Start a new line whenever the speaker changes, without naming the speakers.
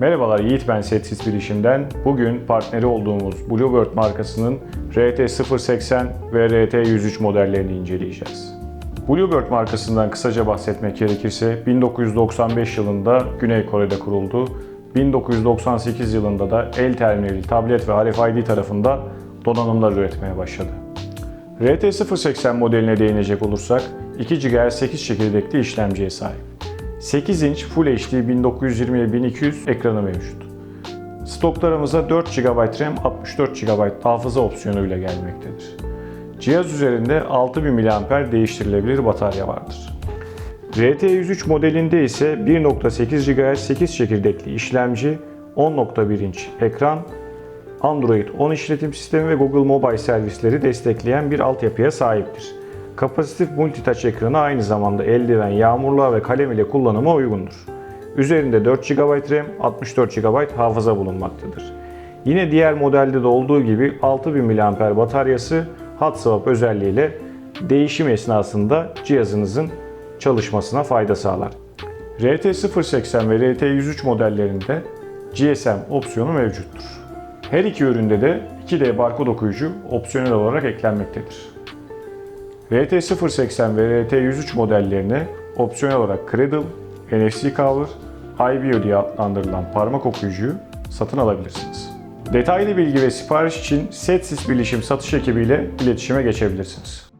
Merhabalar Yiğit ben Setsiz Bilişim'den. Bugün partneri olduğumuz Bluebird markasının RT080 ve RT103 modellerini inceleyeceğiz. Bluebird markasından kısaca bahsetmek gerekirse 1995 yılında Güney Kore'de kuruldu. 1998 yılında da el terminali, tablet ve RFID tarafında donanımlar üretmeye başladı. RT080 modeline değinecek olursak 2 GHz 8 çekirdekli işlemciye sahip. 8 inç Full HD 1920x1200 ekranı mevcut. Stoklarımıza 4 GB RAM, 64 GB hafıza opsiyonuyla gelmektedir. Cihaz üzerinde 6000 mAh değiştirilebilir batarya vardır. RT103 modelinde ise 1.8 GHz 8 çekirdekli işlemci, 10.1 inç ekran, Android 10 işletim sistemi ve Google Mobile servisleri destekleyen bir altyapıya sahiptir. Kapasitif multitouch ekranı aynı zamanda eldiven, yağmurluğa ve kalem ile kullanıma uygundur. Üzerinde 4 GB RAM, 64 GB hafıza bulunmaktadır. Yine diğer modelde de olduğu gibi 6000 mAh bataryası hot swap özelliğiyle değişim esnasında cihazınızın çalışmasına fayda sağlar. RT080 ve RT103 modellerinde GSM opsiyonu mevcuttur. Her iki üründe de 2D barkod okuyucu opsiyonel olarak eklenmektedir. RT080 ve RT103 modellerine opsiyonel olarak Cradle, NFC Cover, iBio diye adlandırılan parmak okuyucuyu satın alabilirsiniz. Detaylı bilgi ve sipariş için Setsys Bilişim satış ekibiyle iletişime geçebilirsiniz.